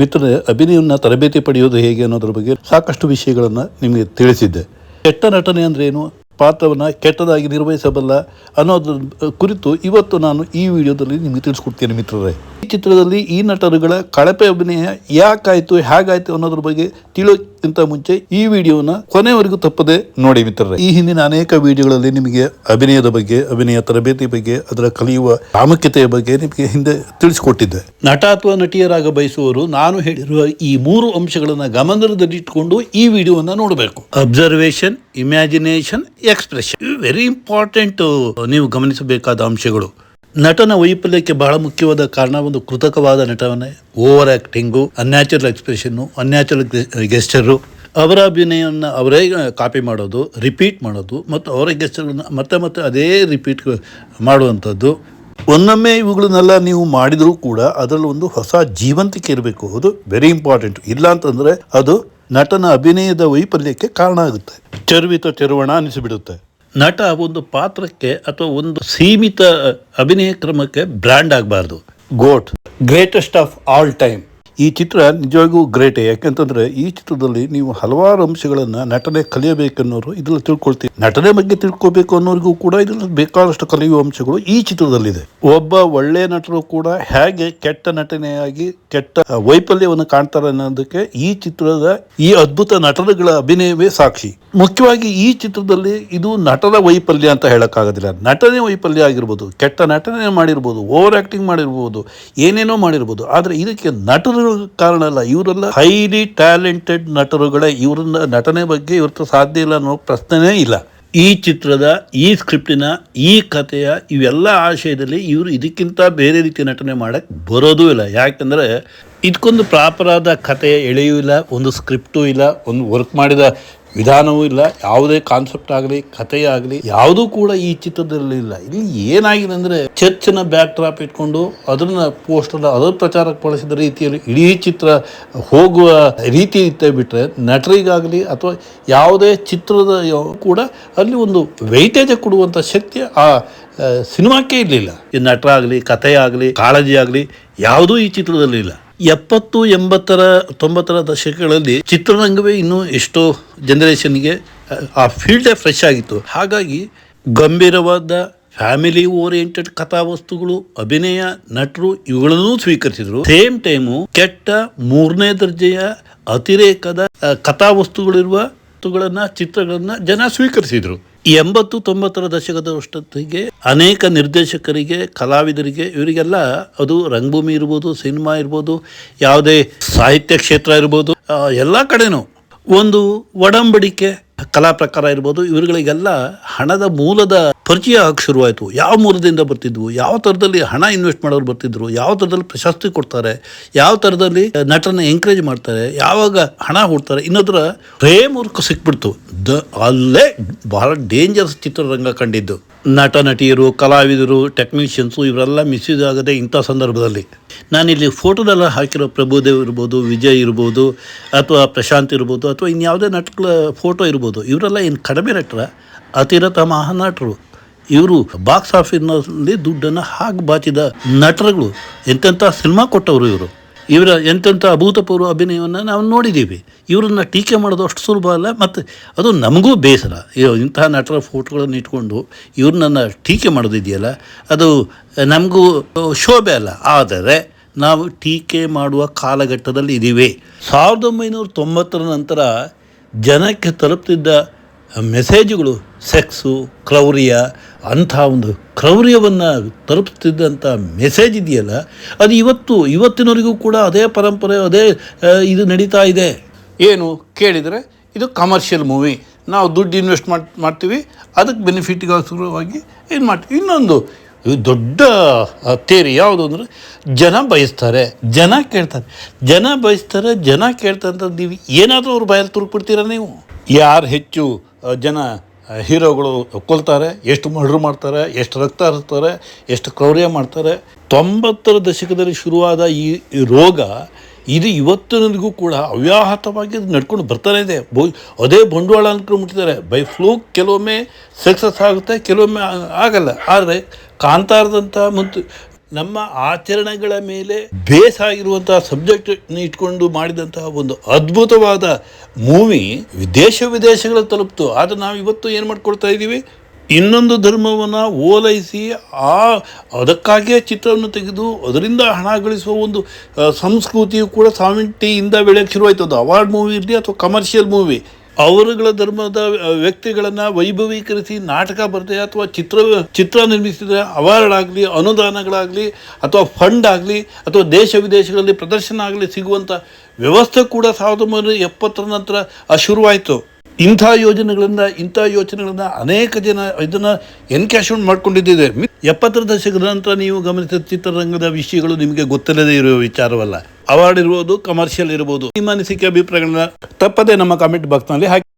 ಮಿತ್ರರೇ, ಅಭಿನಯವನ್ನು ತರಬೇತಿ ಪಡೆಯೋದು ಹೇಗೆ ಅನ್ನೋದ್ರ ಬಗ್ಗೆ ಸಾಕಷ್ಟು ವಿಷಯಗಳನ್ನು ನಿಮಗೆ ತಿಳಿಸಿದ್ದೆ. ಕೆಟ್ಟ ನಟನೆ ಅಂದ್ರೆ ಏನು? ಪಾತ್ರವನ್ನು ಕೆಟ್ಟದಾಗಿ ನಿರ್ವಹಿಸಬಲ್ಲ ಅನ್ನೋದ್ರ ಕುರಿತು ಇವತ್ತು ನಾನು ಈ ವಿಡಿಯೋದಲ್ಲಿ ನಿಮಗೆ ತಿಳಿಸ್ಕೊಡ್ತೇನೆ ಮಿತ್ರರೇ. ಈ ಚಿತ್ರದಲ್ಲಿ ಈ ನಟರುಗಳ ಕಳಪೆ ಅಭಿನಯ ಯಾಕಾಯ್ತು, ಹೇಗಾಯ್ತು ಅನ್ನೋದ್ರ ಬಗ್ಗೆ ತಿಳಿಯೋಕ್ಕಿಂತ ಮುಂಚೆ ಈ ವಿಡಿಯೋನ ಕೊನೆವರೆಗೂ ತಪ್ಪದೆ ನೋಡಿ ಮಿತ್ರರೇ. ಈ ಹಿಂದಿನ ಅನೇಕ ವಿಡಿಯೋಗಳಲ್ಲಿ ನಿಮಗೆ ಅಭಿನಯದ ಬಗ್ಗೆ, ಅಭಿನಯ ತರಬೇತಿ ಬಗ್ಗೆ, ಅದರ ಕಲಿಯುವ ಪ್ರಾಮುಖ್ಯತೆಯ ಬಗ್ಗೆ ನಿಮಗೆ ಹಿಂದೆ ತಿಳಿಸಿಕೊಟ್ಟಿದ್ದೆ. ನಟ ಅಥವಾ ನಟಿಯರಾಗ ಬಯಸುವವರು ನಾನು ಹೇಳಿರುವ ಈ ಮೂರು ಅಂಶಗಳನ್ನು ಗಮನದಲ್ಲಿಟ್ಟುಕೊಂಡು ಈ ವಿಡಿಯೋವನ್ನು ನೋಡಬೇಕು. Observation imagination expression very important ನೀವು ಗಮನಿಸಬೇಕಾದ ಅಂಶಗಳು. ನಟನ ವೈಫಲ್ಯಕ್ಕೆ ಬಹಳ ಮುಖ್ಯವಾದ ಕಾರಣ ಒಂದು ಕೃತಕವಾದ ನಟನೆ over acting unnatural expression unnatural gesture ಅವರ ಅಭಿನಯವನ್ನು ಅವರೇ ಕಾಪಿ ಮಾಡೋದು ರಿಪೀಟ್ ಮಾಡೋದು, ಮತ್ತು ಅವರ ಗೆಸ್ಟರ್ಗಳನ್ನು ಮತ್ತೆ ಮತ್ತೆ ಅದೇ ರಿಪೀಟ್ ಮಾಡುವಂಥದ್ದು. ಒಂದೊಮ್ಮೆ ಇವುಗಳನ್ನೆಲ್ಲ ನೀವು ಮಾಡಿದರೂ ಕೂಡ ಅದರಲ್ಲಿ ಒಂದು ಹೊಸ ಜೀವಂತಿಕೆ ಇರಬೇಕು. ಅದು ವೆರಿ ಇಂಪಾರ್ಟೆಂಟ್ ಇಲ್ಲ ಅಂತಂದರೆ ಅದು ನಟನ ಅಭಿನಯದ ವೈಫಲ್ಯಕ್ಕೆ ಕಾರಣ ಆಗುತ್ತೆ. ಚರ್ವಿತ ಚರ್ವಣ ಅನಿಸಿಬಿಡುತ್ತೆ. ನಟ ಒಂದು ಪಾತ್ರಕ್ಕೆ ಅಥವಾ ಒಂದು ಸೀಮಿತ ಅಭಿನಯ ಕ್ರಮಕ್ಕೆ ಬ್ರ್ಯಾಂಡ್ ಆಗಬಾರ್ದು. GOAT, greatest of all time. ಈ ಚಿತ್ರ ನಿಜವಾಗಿಯೂ ಗ್ರೇಟೇ ಯಾಕೆಂತಂದ್ರೆ ಈ ಚಿತ್ರದಲ್ಲಿ ನೀವು ಹಲವಾರು ಅಂಶಗಳನ್ನು ನಟನೆ ಕಲಿಯಬೇಕನ್ನೋರು ಇದರಲ್ಲಿ ತಿಳ್ಕೊಳ್ತೀವಿ. ನಟನೆ ಬಗ್ಗೆ ತಿಳ್ಕೊಬೇಕು ಅನ್ನೋರಿಗೂ ಕೂಡ ಇದರಲ್ಲಿ ಬೇಕಾದಷ್ಟು ಕಲಿಯುವ ಅಂಶಗಳು ಈ ಚಿತ್ರದಲ್ಲಿದೆ. ಒಬ್ಬ ಒಳ್ಳೆಯ ನಟರು ಕೂಡ ಹೇಗೆ ಕೆಟ್ಟ ನಟನೆಯಾಗಿ, ಕೆಟ್ಟ ವೈಫಲ್ಯವನ್ನು ಕಾಣ್ತಾರೆ ಅನ್ನೋದಕ್ಕೆ ಈ ಚಿತ್ರದ ಈ ಅದ್ಭುತ ನಟರುಗಳ ಅಭಿನಯವೇ ಸಾಕ್ಷಿ. ಮುಖ್ಯವಾಗಿ ಈ ಚಿತ್ರದಲ್ಲಿ ಇದು ನಟನ ವೈಫಲ್ಯ ಅಂತ ಹೇಳಕ್ಕಾಗೋದಿಲ್ಲ. ನಟನೆ ವೈಫಲ್ಯ ಆಗಿರ್ಬೋದು, ಕೆಟ್ಟ ನಟನೆ ಮಾಡಿರ್ಬೋದು, ಓವರ್ ಆಕ್ಟಿಂಗ್ ಮಾಡಿರ್ಬೋದು, ಏನೇನೋ ಮಾಡಿರ್ಬೋದು, ಆದರೆ ಇದಕ್ಕೆ ನಟರು ಕಾರಣ ಅಲ್ಲ. ಇವರೆಲ್ಲ ಹೈಲಿ ಟ್ಯಾಲೆಂಟೆಡ್ ನಟರುಗಳೇ. ಇವರನ್ನ ನಟನೆ ಬಗ್ಗೆ ಇವತ್ತು ಸಾಧ್ಯ ಇಲ್ಲ ಅನ್ನೋ ಪ್ರಶ್ನೆನೇ ಇಲ್ಲ. ಈ ಚಿತ್ರದ, ಈ ಸ್ಕ್ರಿಪ್ಟಿನ ಈ ಕಥೆಯ ಇವೆಲ್ಲ ಆಶಯದಲ್ಲಿ ಇವರು ಇದಕ್ಕಿಂತ ಬೇರೆ ರೀತಿ ನಟನೆ ಮಾಡಕ್ಕೆ ಬರೋದೂ ಇಲ್ಲ. ಯಾಕಂದರೆ ಇದಕ್ಕೊಂದು ಪ್ರಾಪರಾದ ಕಥೆಯ ಎಳೆಯೂ ಇಲ್ಲ, ಒಂದು ಸ್ಕ್ರಿಪ್ಟೂ ಇಲ್ಲ, ಒಂದು ವರ್ಕ್ ಮಾಡಿದ ವಿಧಾನವೂ ಇಲ್ಲ, ಯಾವುದೇ ಕಾನ್ಸೆಪ್ಟ್ ಆಗಲಿ ಕಥೆಯಾಗಲಿ ಆಗಲಿ, ಯಾವುದೂ ಕೂಡ ಈ ಚಿತ್ರದಲ್ಲಿ ಇಲ್ಲ. ಇಲ್ಲಿ ಏನಾಗಿದೆ ಅಂದರೆ ಚರ್ಚ್ನ ಬ್ಯಾಕ್ ಡ್ರಾಪ್ ಇಟ್ಕೊಂಡು ಅದನ್ನ ಪೋಸ್ಟರ್ ಅದರ ಪ್ರಚಾರಕ್ಕೆ ಬಳಸಿದ ರೀತಿಯಲ್ಲಿ ಇಡೀ ಚಿತ್ರ ಹೋಗುವ ರೀತಿ ಇತ್ತೆ ಬಿಟ್ಟರೆ ನಟರಿಗಾಗಲಿ ಅಥವಾ ಯಾವುದೇ ಚಿತ್ರದ ಕೂಡ ಅಲ್ಲಿ ಒಂದು ವೈಟೇಜ್ ಕೊಡುವಂಥ ಶಕ್ತಿ ಆ ಸಿನಿಮಾಕ್ಕೆ ಇರಲಿಲ್ಲ. ಈ ನಟರಾಗಲಿ ಕಥೆ ಆಗಲಿ ಕಾಳಜಿ ಆಗಲಿ ಯಾವುದೂ ಈ ಚಿತ್ರದಲ್ಲಿ ಇಲ್ಲ. ಎಪ್ಪತ್ತು ಎಂಬತ್ತರ, ತೊಂಬತ್ತರ ದಶಕಗಳಲ್ಲಿ ಚಿತ್ರರಂಗವೇ ಇನ್ನೂ ಎಷ್ಟೋ ಜನರೇಷನ್ಗೆ, ಆ ಫೀಲ್ಡೇ ಫ್ರೆಶ್ ಆಗಿತ್ತು. ಹಾಗಾಗಿ ಗಂಭೀರವಾದ ಫ್ಯಾಮಿಲಿ ಓರಿಯೆಂಟೆಡ್ ಕಥಾವಸ್ತುಗಳು, ಅಭಿನಯ, ನಟರು ಇವುಗಳನ್ನೂ ಸ್ವೀಕರಿಸಿದ್ರು. ಸೇಮ್ ಟೈಮು ಕೆಟ್ಟ ಮೂರನೇ ದರ್ಜೆಯ ಅತಿರೇಕದ ಕಥಾವಸ್ತುಗಳಿರುವ ಚಿತ್ರಗಳನ್ನು ಜನ ಸ್ವೀಕರಿಸಿದ್ರು. ಎಂಬತ್ತು ತೊಂಬತ್ತರ ದಶಕದ ಅಷ್ಟೊತ್ತಿಗೆ ಅನೇಕ ನಿರ್ದೇಶಕರಿಗೆ, ಕಲಾವಿದರಿಗೆ ಇವರಿಗೆಲ್ಲ ಅದು ರಂಗಭೂಮಿ ಇರ್ಬೋದು, ಸಿನಿಮಾ ಇರ್ಬೋದು, ಯಾವುದೇ ಸಾಹಿತ್ಯ ಕ್ಷೇತ್ರ ಇರ್ಬೋದು ಎಲ್ಲ ಕಡೆನೂ ಒಂದು ಒಡಂಬಡಿಕೆ, ಕಲಾ ಪ್ರಕಾರ ಇರ್ಬೋದು, ಇವರುಗಳಿಗೆಲ್ಲ ಹಣದ ಮೂಲದ ಪರಿಚಯ ಆಗಕ್ಕೆ ಶುರುವಾಯಿತು. ಯಾವ ಮೂಲದಿಂದ ಬರ್ತಿದ್ವು? ಯಾವ ಥರದಲ್ಲಿ ಹಣ ಇನ್ವೆಸ್ಟ್ ಮಾಡೋರು ಬರ್ತಿದ್ರು? ಯಾವ ಥರದಲ್ಲಿ ಪ್ರಶಸ್ತಿ ಕೊಡ್ತಾರೆ? ಯಾವ ಥರದಲ್ಲಿ ನಟನ ಎಂಕರೇಜ್ ಮಾಡ್ತಾರೆ? ಯಾವಾಗ ಹಣ ಹೂಡ್ತಾರೆ? ಇನ್ನೊಂದರ ಫ್ರೇಮ್ ಸಿಕ್ಬಿಡ್ತು. ದ ಅಲ್ಲೇ ಬಹಳ ಡೇಂಜರಸ್ ಚಿತ್ರರಂಗ ಕಂಡಿದ್ದು. ನಟ, ನಟಿಯರು, ಕಲಾವಿದರು ಟೆಕ್ನಿಷಿಯನ್ಸು ಇವರೆಲ್ಲ ಮಿಸ್ಯೂಸ್ ಆಗದೆ ಇಂಥ ಸಂದರ್ಭದಲ್ಲಿ. ನಾನಿಲ್ಲಿ ಫೋಟೋದೆಲ್ಲ ಹಾಕಿರೋ ಪ್ರಭುದೇವ್ ಇರ್ಬೋದು, ವಿಜಯ್ ಇರ್ಬೋದು, ಅಥವಾ ಪ್ರಶಾಂತ್ ಇರ್ಬೋದು, ಅಥವಾ ಇನ್ಯಾವುದೇ ನಟಗಳ ಫೋಟೋ ಇರ್ಬೋದು. ಇವರೆಲ್ಲ ಏನು ಕಡಿಮೆ ನಟರ? ಅತಿರಥ ಮಹಾನಟರು. ಇವರು ಬಾಕ್ಸ್ ಆಫೀಸ್ನಲ್ಲಿ ದುಡ್ಡನ್ನು ಹಾಕಿ ಬಾಚಿದ ನಟರುಗಳು. ಎಂತೆಂಥ ಸಿನಿಮಾ ಕೊಟ್ಟವರು ಇವರು. ಇವರ ಎಂತೆಂಥ ಅಭೂತಪೂರ್ವ ಅಭಿನಯವನ್ನು ನಾವು ನೋಡಿದ್ದೀವಿ ಇವರನ್ನ ಟೀಕೆ ಮಾಡೋದು ಅಷ್ಟು ಸುಲಭ ಅಲ್ಲ, ಮತ್ತು ಅದು ನಮಗೂ ಬೇಸರ. ಇಂತಹ ನಟರ ಫೋಟೋಗಳನ್ನು ಇಟ್ಕೊಂಡು ಇವ್ರನ್ನ ಟೀಕೆ ಮಾಡೋದಿದೆಯಲ್ಲ ಅದು ನಮಗೂ ಶೋಭೆ ಅಲ್ಲ. ಆದರೆ ನಾವು ಟೀಕೆ ಮಾಡುವ ಕಾಲಘಟ್ಟದಲ್ಲಿ ಇದ್ದೀವಿ ಸಾವಿರದ ಒಂಬೈನೂರ ತೊಂಬತ್ತರ ನಂತರ ಜನಕ್ಕೆ ತಲುಪ್ತಿದ್ದ ಮೆಸೇಜ್ಗಳು, ಸೆಕ್ಸು ಕ್ರೌರ್ಯ ಅಂಥ ಒಂದು ಕ್ರೌರ್ಯವನ್ನು ತಲುಪಿಸ್ತಿದ್ದಂಥ ಮೆಸೇಜ್ ಇದೆಯಲ್ಲ, ಅದು ಇವತ್ತು, ಇವತ್ತಿನವರೆಗೂ ಕೂಡ ಅದೇ ಪರಂಪರೆ, ಅದೇ ಇದು ನಡೀತಾ ಇದೆ. ಏನು? ಕೇಳಿದರೆ ಇದು ಕಮರ್ಷಿಯಲ್ ಮೂವಿ ನಾವು ದುಡ್ಡು ಇನ್ವೆಸ್ಟ್ ಮಾಡಿ, ಮಾಡ್ತೀವಿ, ಅದಕ್ಕೆ ಬೆನಿಫಿಟ್ಗೋಸ್ಕರವಾಗಿ ಏನು ಮಾಡ್ತೀವಿ? ಇನ್ನೊಂದು ದೊಡ್ಡ ತೇರಿ ಯಾವುದು ಅಂದರೆ ಜನ ಬಯಸ್ತಾರೆ, ಜನ ಕೇಳ್ತಾರೆ. ಜನ ಬಯಸ್ತಾರೆ, ಜನ ಕೇಳ್ತಾರೆ ನೀವು ಏನಾದರೂ ಅವ್ರ ಬಯಲು ತುರುಕ್ಬಿಡ್ತೀರಾ ನೀವು? ಯಾರು ಹೆಚ್ಚು ಜನ ಹೀರೋಗಳು ಕೊಲ್ತಾರೆ ಎಷ್ಟು ಮರ್ಡ್ರ್ ಮಾಡ್ತಾರೆ, ಎಷ್ಟು ರಕ್ತ ಹರಿಸ್ತಾರೆ, ಎಷ್ಟು ಕ್ರೌರ್ಯ ಮಾಡ್ತಾರೆ. ತೊಂಬತ್ತರ ದಶಕದಲ್ಲಿ ಶುರುವಾದ ಈ ರೋಗ ಇದು ಇವತ್ತಿನವರೆಗೂ ಕೂಡ ಅವ್ಯಾಹತವಾಗಿ ನಡ್ಕೊಂಡು ಬರ್ತಾನೆ ಇದೆ. ಬೋ ಅದೇ ಬಂಡವಾಳ ಅನ್ಕೊಂಡ್ಬಿಟ್ಟಿದ್ದಾರೆ ಬೈ ಫ್ಲೂ ಕೆಲವೊಮ್ಮೆ ಸಕ್ಸಸ್ ಆಗುತ್ತೆ, ಕೆಲವೊಮ್ಮೆ ಆಗಲ್ಲ. ಆದರೆ ಕಾಂತಾರದಂಥ ಮತ್ತು ನಮ್ಮ ಆಚರಣೆಗಳ ಮೇಲೆ ಬೇಸ್ ಆಗಿರುವಂತಹ ಸಬ್ಜೆಕ್ಟ್ ಇಟ್ಕೊಂಡು ಮಾಡಿದಂತಹ ಒಂದು ಅದ್ಭುತವಾದ ಮೂವಿ ದೇಶ ವಿದೇಶಗಳ ತಲುಪ್ತು. ಆದರೆ ನಾವು ಇವತ್ತು ಏನು ಮಾಡ್ಕೊಳ್ತಾ ಇದ್ದೀವಿ? ಇನ್ನೊಂದು ಧರ್ಮವನ್ನು ಓಲೈಸಿ ಆ ಅದಕ್ಕಾಗಿಯೇ ಚಿತ್ರವನ್ನು ತೆಗೆದು ಅದರಿಂದ ಹಣ ಗಳಿಸುವ ಒಂದು ಸಂಸ್ಕೃತಿಯು ಕೂಡ ಸಾವಿಂಟಿಯಿಂದ ಬೆಳೆಯಕ್ಕೆ ಶುರುವಾಯಿತು. ಅದು ಅವಾರ್ಡ್ ಮೂವಿ ಇರಲಿ ಅಥವಾ ಕಮರ್ಷಿಯಲ್ ಮೂವಿ ಅವರುಗಳ ಧರ್ಮದ ವ್ಯಕ್ತಿಗಳನ್ನ ವೈಭವೀಕರಿಸಿ ನಾಟಕ ಬರದೆ ಅಥವಾ ಚಿತ್ರ ಚಿತ್ರ ನಿರ್ಮಿಸಿದರೆ ಅವಾರ್ಡ್ ಆಗಲಿ ಅನುದಾನಗಳಾಗಲಿ, ಅಥವಾ ಫಂಡ್ ಆಗಲಿ, ಅಥವಾ ದೇಶ ವಿದೇಶಗಳಲ್ಲಿ ಪ್ರದರ್ಶನ ಆಗಲಿ ಸಿಗುವಂಥ ವ್ಯವಸ್ಥೆ ಕೂಡ ಸಾವಿರದ ಒಂಬೈನೂರ ಎಪ್ಪತ್ತರ ನಂತರ ಶುರುವಾಯಿತು. ಇಂಥ ಯೋಜನೆಗಳಿಂದ, ಇಂಥ ಯೋಚನೆಗಳಿಂದ ಅನೇಕ ಜನ ಇದನ್ನು ಎನ್ಕ್ಯಾಶ್ಮೆಂಟ್ ಮಾಡ್ಕೊಂಡಿದ್ದಿದೆ. ಎಪ್ಪತ್ತರ ದಶಕದ ನಂತರ ನೀವು ಗಮನಿಸಿದ ಚಿತ್ರರಂಗದ ವಿಷಯಗಳು ನಿಮಗೆ ಗೊತ್ತಿಲ್ಲದೇ ಇರುವ ವಿಚಾರವಲ್ಲ. ಅವಾರ್ಡ್ ಇರ್ಬೋದು ಕಮರ್ಷಿಯಲ್ ಇರ್ಬೋದು. ನಿಮ್ಮ ಅನಿಸಿಕೆ ಅಭಿಪ್ರಾಯಗಳನ್ನ ತಪ್ಪದೆ ನಮ್ಮ ಕಾಮೆಂಟ್ ಬಾಕ್ಸ್ನಲ್ಲಿ ಹಾಕಿ